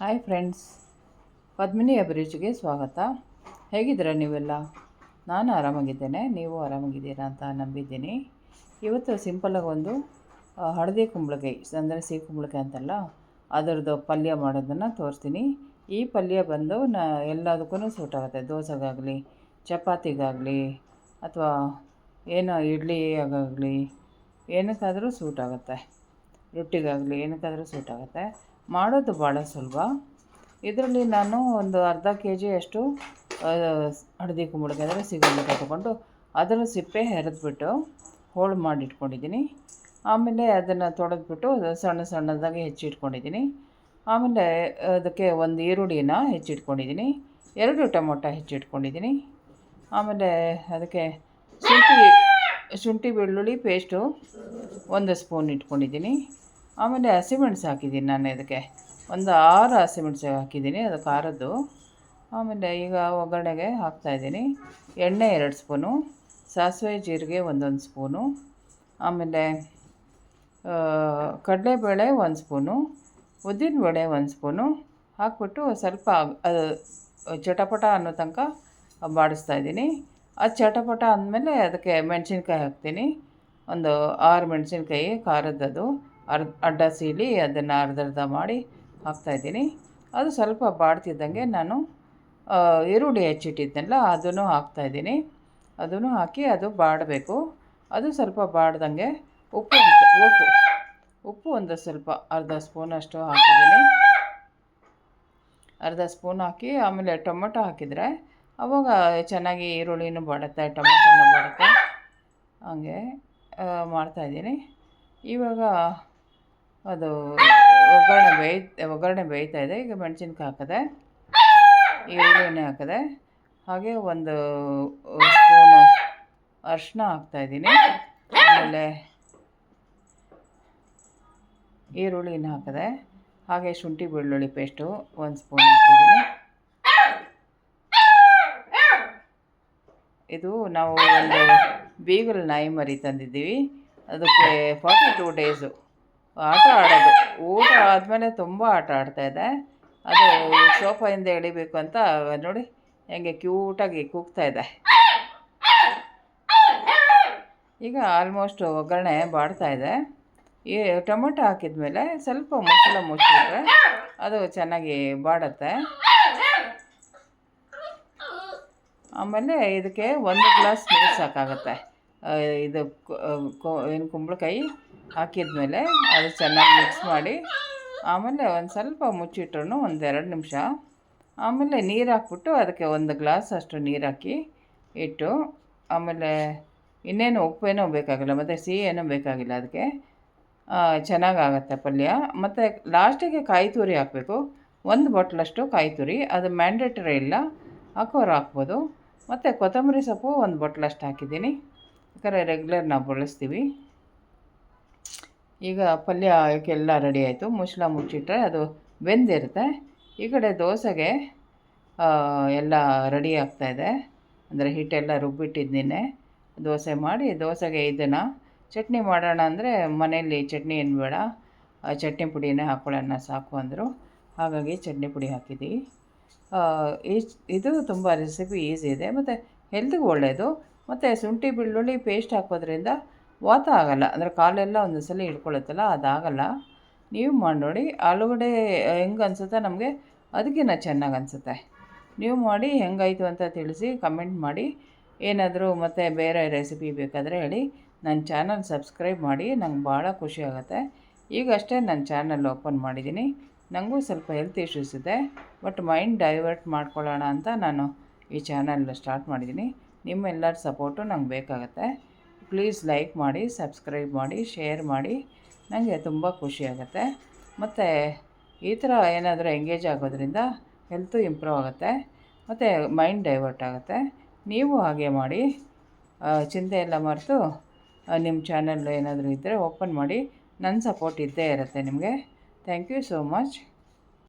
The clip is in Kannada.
ಹಾಯ್ ಫ್ರೆಂಡ್ಸ್ ಪದ್ಮಿನಿ ಅಭಿರುಚಿಗೆ ಸ್ವಾಗತ. ಹೇಗಿದ್ದೀರಾ ನೀವೆಲ್ಲ? ನಾನು ಆರಾಮಾಗಿದ್ದೇನೆ. ನೀವು ಆರಾಮಾಗಿದ್ದೀರಾ ಅಂತ ನಂಬಿದ್ದೀನಿ. ಇವತ್ತು ಸಿಂಪಲಾಗಿ ಒಂದು ಹಳದಿ ಕುಂಬಳಕಾಯಿ, ಅಂದರೆ ಸಿಹಿ ಕುಂಬಳಕಾಯಿ ಅಂತಲ್ಲ, ಅದರದ್ದು ಪಲ್ಯ ಮಾಡೋದನ್ನು ತೋರಿಸ್ತೀನಿ. ಈ ಪಲ್ಯ ಬಂದು ನ ಎಲ್ಲದಕ್ಕೂ ಸೂಟ್ ಆಗುತ್ತೆ. ದೋಸೆಗಾಗಲಿ, ಚಪಾತಿಗಾಗಲಿ, ಅಥವಾ ಏನೋ ಇಡ್ಲಿ ಆಗಲಿ, ಏನಕ್ಕಾದರೂ ಸೂಟ್ ಆಗುತ್ತೆ. ರೊಟ್ಟಿಗಾಗಲಿ, ಏನಕ್ಕಾದರೂ ಸೂಟ್ ಆಗುತ್ತೆ. ಮಾಡೋದು ಭಾಳ ಸುಲಭ. ಇದರಲ್ಲಿ ನಾನು ಒಂದು ಅರ್ಧ ಕೆ ಜಿಯಷ್ಟು ಹಳದಿ ಕುಂಬಳಕಾಯಿ ಅಂದರೆ ಸಿಗುಂಬಳಕಾಯಿ ತಗೊಂಡು ಅದರ ಸಿಪ್ಪೆ ಹೆರೆದ್ಬಿಟ್ಟು ಹೋಳು ಮಾಡಿಟ್ಕೊಂಡಿದ್ದೀನಿ ಆಮೇಲೆ ಅದನ್ನು ತೊಳೆದ್ಬಿಟ್ಟು ಸಣ್ಣ ಸಣ್ಣದಾಗಿ ಹೆಚ್ಚಿಟ್ಕೊಂಡಿದ್ದೀನಿ ಆಮೇಲೆ ಅದಕ್ಕೆ ಒಂದು ಈರುಳ್ಳಿನ ಹೆಚ್ಚಿಟ್ಕೊಂಡಿದ್ದೀನಿ ಎರಡು ಟೊಮೊಟೊ ಹೆಚ್ಚಿಟ್ಕೊಂಡಿದ್ದೀನಿ ಆಮೇಲೆ ಅದಕ್ಕೆ ಶುಂಠಿ ಶುಂಠಿ ಬೆಳ್ಳುಳ್ಳಿ ಪೇಸ್ಟು ಒಂದು ಸ್ಪೂನ್ ಇಟ್ಕೊಂಡಿದ್ದೀನಿ. ಆಮೇಲೆ ಹಸಿಮೆಣ್ಸು ಹಾಕಿದ್ದೀನಿ ನಾನು ಇದಕ್ಕೆ. ಒಂದು ಆರು ಹಸಿಮೆಣ್ಸು ಹಾಕಿದ್ದೀನಿ, ಅದು ಖಾರದ್ದು. ಆಮೇಲೆ ಈಗ ಒಗ್ಗರಣೆಗೆ ಹಾಕ್ತಾಯಿದ್ದೀನಿ ಎಣ್ಣೆ ಎರಡು ಸ್ಪೂನು, ಸಾಸಿವೆ ಜೀರಿಗೆ ಒಂದೊಂದು ಸ್ಪೂನು, ಆಮೇಲೆ ಕಡಲೆಬೇಳೆ ಒಂದು ಸ್ಪೂನು, ಉದ್ದಿನಬೇಳೆ ಒಂದು ಸ್ಪೂನು, ಹಾಕ್ಬಿಟ್ಟು ಸ್ವಲ್ಪ ಅದು ಚಟಪಟ ಅನ್ನೋ ತನಕ ಬಾಡಿಸ್ತಾ ಇದ್ದೀನಿ. ಅದು ಚಟಪಟ ಅಂದಮೇಲೆ ಅದಕ್ಕೆ ಮೆಣಸಿನ್ಕಾಯಿ ಹಾಕ್ತೀನಿ. ಒಂದು ಆರು ಮೆಣಸಿನ್ಕಾಯಿ ಖಾರದ್ದದು ಅರ್ಧ, ಅಡ್ಡ ಸೀಳಿ ಅದನ್ನು ಅರ್ಧ ಅರ್ಧ ಮಾಡಿ ಹಾಕ್ತಾಯಿದ್ದೀನಿ ಅದು ಸ್ವಲ್ಪ ಬಾಡ್ತಿದ್ದಂಗೆ ನಾನು ಈರುಳ್ಳಿ ಹೆಚ್ಚಿಟ್ಟಿದ್ದೆನಲ್ಲ, ಅದನ್ನು ಹಾಕ್ತಾಯಿದ್ದೀನಿ ಅದನ್ನು ಹಾಕಿ ಅದು ಬಾಡಬೇಕು. ಅದು ಸ್ವಲ್ಪ ಬಾಡ್ದಂಗೆ ಉಪ್ಪು ಉಪ್ಪು. ಉಪ್ಪು ಒಂದು ಸ್ವಲ್ಪ ಅರ್ಧ ಸ್ಪೂನಷ್ಟು ಹಾಕಿದ್ದೀನಿ. ಅರ್ಧ ಸ್ಪೂನ್ ಹಾಕಿ, ಆಮೇಲೆ ಟೊಮೊಟೊ ಹಾಕಿದರೆ ಅವಾಗ ಚೆನ್ನಾಗಿ ಈರುಳ್ಳಿನೂ ಬಾಡುತ್ತೆ, ಟೊಮೊಟೊನೂ ಬಾಡುತ್ತೆ. ಹಂಗೆ ಮಾಡ್ತಾಯಿದ್ದೀನಿ ಇವಾಗ ಅದು ಒಗ್ಗರಣೆ ಬೇಯ್ ಒಗ್ಗರಣೆ ಬೇಯ್ತಾ ಇದೆ. ಈಗ ಮೆಣಸಿನ್ಕಾಯಿ ಹಾಕಿದೆ ಈರುಳ್ಳಿ ಎಣ್ಣೆ ಹಾಕಿದೆ, ಹಾಗೆ ಒಂದು ಸ್ಪೂನು ಅರಿಶಿಣ ಹಾಕ್ತಾ ಇದ್ದೀನಿ. ಆಮೇಲೆ ಈರುಳ್ಳಿನ ಹಾಕಿದೆ, ಹಾಗೆ ಶುಂಠಿ ಬೆಳ್ಳುಳ್ಳಿ ಪೇಸ್ಟು ಒಂದು ಸ್ಪೂನ್ ಹಾಕಿದ್ದೀನಿ ಇದು ನಾವು ಒಂದು ಬೀಗಲ್ ನಾಯಿ ಮರಿ ತಂದಿದ್ದೀವಿ. ಅದಕ್ಕೆ ಫಾರ್ಟಿ ಟೂ ಡೇಸು ಆಟ ಆಡೋದು. ಊಟ ಆದಮೇಲೆ ತುಂಬ ಆಟ ಆಡ್ತಾ ಇದೆ ಅದು ಸೋಫಾಯಿಂದ ಎಳಿಬೇಕು ಅಂತ, ನೋಡಿ ಹೆಂಗೆ ಕ್ಯೂಟಾಗಿ ಕೂಗ್ತಾ ಇದೆ ಈಗ ಆಲ್ಮೋಸ್ಟ್ ಒಗ್ಗರಣೆ ಬಾಡ್ತಾ ಇದೆ ಈ ಟೊಮೊಟೊ ಹಾಕಿದ್ಮೇಲೆ ಸ್ವಲ್ಪ ಮುಚ್ಚಳ ಮುಚ್ಚಿಬಿಟ್ರೆ ಅದು ಚೆನ್ನಾಗಿ ಬಾಡುತ್ತೆ. ಆಮೇಲೆ ಇದಕ್ಕೆ ಒಂದು ಗ್ಲಾಸ್ ನೀರು ಸಾಕಾಗುತ್ತೆ. ಇದು ಏನು ಕುಂಬಳಕಾಯಿ ಹಾಕಿದ್ಮೇಲೆ ಅದು ಚೆನ್ನಾಗಿ ಮಿಕ್ಸ್ ಮಾಡಿ, ಆಮೇಲೆ ಒಂದು ಸ್ವಲ್ಪ ಮುಚ್ಚಿಟ್ರು ಒಂದು ಎರಡು ನಿಮಿಷ. ಆಮೇಲೆ ನೀರು ಹಾಕ್ಬಿಟ್ಟು ಅದಕ್ಕೆ ಒಂದು ಗ್ಲಾಸ್ ಅಷ್ಟು ನೀರು ಹಾಕಿ ಇಟ್ಟು, ಆಮೇಲೆ ಇನ್ನೇನು ಉಪ್ಪೇನೂ ಬೇಕಾಗಿಲ್ಲ, ಮತ್ತು ಸಿಹಿ ಏನೂ ಬೇಕಾಗಿಲ್ಲ ಅದಕ್ಕೆ. ಚೆನ್ನಾಗಾಗತ್ತೆ ಪಲ್ಯ. ಮತ್ತು ಲಾಸ್ಟಿಗೆ ಕಾಯಿ ತುರಿ ಹಾಕಬೇಕು. ಒಂದು ಬಾಟ್ಲಷ್ಟು ಕಾಯಿ ತುರಿ, ಅದು ಮ್ಯಾಂಡೇಟರಿ ಇಲ್ಲ, ಹಾಕೋರು ಹಾಕ್ಬೋದು. ಮತ್ತು ಕೊತ್ತಂಬರಿ ಸೊಪ್ಪು ಒಂದು ಬಾಟ್ಲಷ್ಟು ಹಾಕಿದ್ದೀನಿ. ಯಾಕಂದರೆ ರೆಗ್ಯುಲರ್ ನಾವು ಬಳಸ್ತೀವಿ. ಈಗ ಪಲ್ಯ ಎಲ್ಲ ರೆಡಿ ಆಯಿತು. ಮುಚ್ಚಳ ಮುಚ್ಚಿಟ್ರೆ ಅದು ಬೆಂದಿರುತ್ತೆ. ಈ ಕಡೆ ದೋಸೆಗೆ ಎಲ್ಲ ರೆಡಿ ಆಗ್ತಾಯಿದೆ ಅಂದರೆ ಹಿಟ್ಟೆಲ್ಲ ರುಬ್ಬಿಟ್ಟಿದ್ದೀನಿ ದೋಸೆ ಮಾಡಿ, ದೋಸೆಗೆ ಇದನ್ನು ಚಟ್ನಿ ಮಾಡೋಣ ಅಂದರೆ ಮನೆಯಲ್ಲಿ ಚಟ್ನಿ ಏನು ಬೇಡ ಚಟ್ನಿ ಪುಡಿನೇ ಹಾಕ್ಕೊಳ್ಳೋಣ ಸಾಕು ಅಂದರು. ಹಾಗಾಗಿ ಚಟ್ನಿ ಪುಡಿ ಹಾಕಿದ್ದೀವಿ ಈ- ಇದು ತುಂಬ ರೆಸಿಪಿ ಈಸಿ ಇದೆ. ಮತ್ತು ಹೆಲ್ತಿಗೂ ಒಳ್ಳೆಯದು ಮತ್ತು ಶುಂಠಿ ಬೆಳ್ಳುಳ್ಳಿ ಪೇಸ್ಟ್ ಹಾಕೋದ್ರಿಂದ ವಾತ ಆಗಲ್ಲ. ಅಂದರೆ ಕಾಲೆಲ್ಲ ಒಂದು ಸಲ ಹಿಡ್ಕೊಳ್ಳುತ್ತಲ್ಲ ಅದಾಗಲ್ಲ. ನೀವು ಮಾಡಿ ನೋಡಿ ಆಲೂಗಡೆ ಹೆಂಗೆ ಅನಿಸುತ್ತೆ ನಮಗೆ ಅದಕ್ಕಿಂತ ಚೆನ್ನಾಗಿ ಅನಿಸುತ್ತೆ. ನೀವು ಮಾಡಿ ಹೆಂಗಾಯಿತು ಅಂತ ತಿಳಿಸಿ ಕಮೆಂಟ್ ಮಾಡಿ. ಏನಾದರೂ ಮತ್ತು ಬೇರೆ ರೆಸಿಪಿ ಬೇಕಾದರೆ ಹೇಳಿ. ನನ್ನ ಚಾನಲ್ ಸಬ್ಸ್ಕ್ರೈಬ್ ಮಾಡಿ, ನಂಗೆ ಭಾಳ ಖುಷಿ ಆಗುತ್ತೆ. ಈಗಷ್ಟೇ ನನ್ನ ಚಾನಲ್ ಓಪನ್ ಮಾಡಿದ್ದೀನಿ. ನನಗೂ ಸ್ವಲ್ಪ ಹೆಲ್ತ್ ಇಶ್ಯೂಸ್ ಇದೆ. ಬಟ್ ಮೈಂಡ್ ಡೈವರ್ಟ್ ಮಾಡ್ಕೊಳ್ಳೋಣ ಅಂತ ನಾನು ಈ ಚಾನಲ್ ಸ್ಟಾರ್ಟ್ ಮಾಡಿದ್ದೀನಿ. ನಿಮ್ಮೆಲ್ಲರ ಸಪೋರ್ಟು ನಂಗೆ ಬೇಕಾಗತ್ತೆ. ಪ್ಲೀಸ್ ಲೈಕ್ ಮಾಡಿ, ಸಬ್ಸ್ಕ್ರೈಬ್ ಮಾಡಿ, ಶೇರ್ ಮಾಡಿ. ನನಗೆ ತುಂಬ ಖುಷಿ ಆಗುತ್ತೆ. ಮತ್ತು ಈ ಥರ ಏನಾದರೂ ಎಂಗೇಜ್ ಆಗೋದ್ರಿಂದ ಹೆಲ್ತು ಇಂಪ್ರೂವ್ ಆಗುತ್ತೆ. ಮತ್ತು ಮೈಂಡ್ ಡೈವರ್ಟ್ ಆಗುತ್ತೆ. ನೀವು ಹಾಗೆ ಮಾಡಿ ಚಿಂತೆ ಎಲ್ಲ ಮರೆತು ನಿಮ್ಮ ಚಾನಲ್ ಏನಾದರೂ ಇದ್ದರೆ ಓಪನ್ ಮಾಡಿ. ನನ್ನ ಸಪೋರ್ಟ್ ಇದ್ದೇ ಇರುತ್ತೆ ನಿಮಗೆ. Thank you so much.